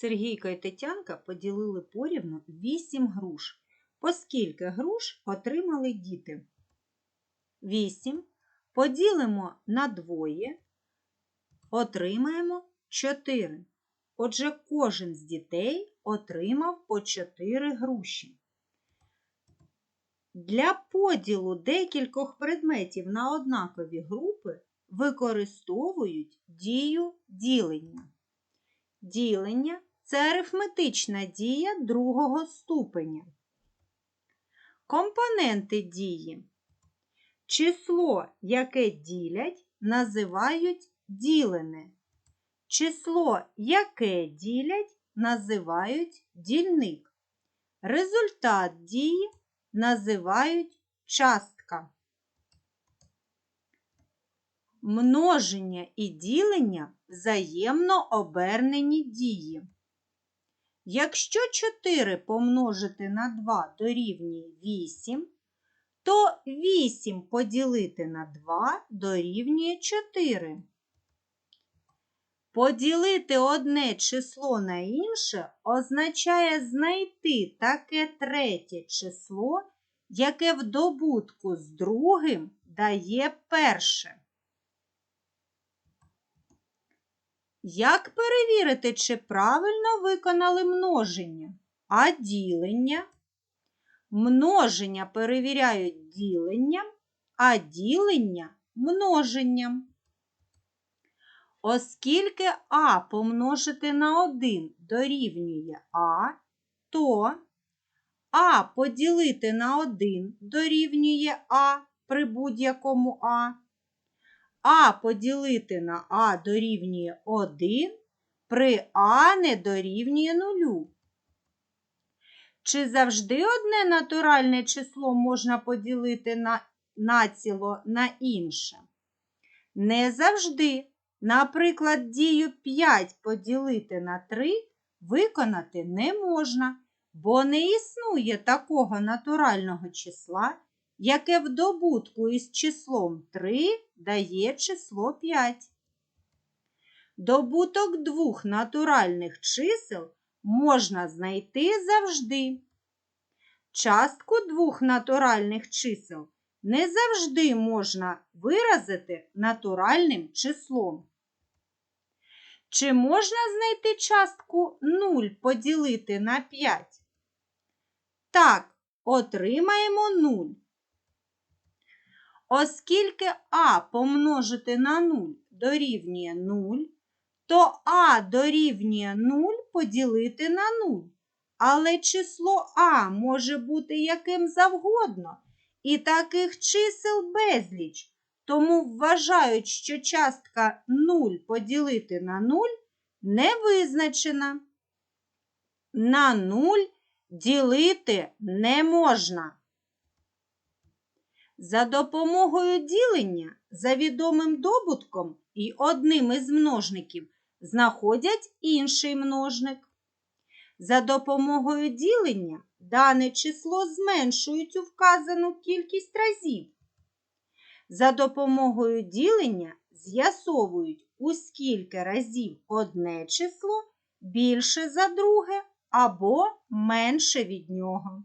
Сергійка і Тетянка поділили порівну 8 груш. Поскільки груш отримали діти? 8 поділимо на двоє, отримаємо 4. Отже, кожен з дітей отримав по 4 груші. Для поділу декількох предметів на однакові групи використовують дію ділення. Ділення це арифметична дія другого ступеня. Компоненти дії. Число, яке ділять, називають ділене. Число, яке ділять, називають дільник. Результат дії називають частка. Множення і ділення взаємно обернені дії. Якщо 4 помножити на 2 дорівнює 8, то 8 поділити на 2 дорівнює 4. Поділити одне число на інше означає знайти таке третє число, яке в добутку з другим дає перше. Як перевірити, чи правильно виконали множення? А ділення? Множення перевіряють діленням, а ділення множенням. Оскільки А помножити на 1 дорівнює А, то А поділити на 1 дорівнює А при будь-якому А. А поділити на А дорівнює 1 при А не дорівнює 0. Чи завжди одне натуральне число можна поділити на націло на інше? Не завжди. Наприклад, дію 5 поділити на 3 виконати не можна, бо не існує такого натурального числа, яке в добутку із числом 3 дає число 5. Добуток двох натуральних чисел можна знайти завжди. Частку двох натуральних чисел не завжди можна виразити натуральним числом. Чи можна знайти частку 0 поділити на 5? Так, отримаємо 0. Оскільки А помножити на 0 дорівнює 0, то А дорівнює 0 поділити на 0. Але число А може бути яким завгодно, і таких чисел безліч. Тому вважають, що частка 0 поділити на 0 не визначена. На 0 ділити не можна. За допомогою ділення за відомим добутком і одним із множників знаходять інший множник. За допомогою ділення дане число зменшують у вказану кількість разів. За допомогою ділення з'ясовують, у скільки разів одне число більше за друге або менше від нього.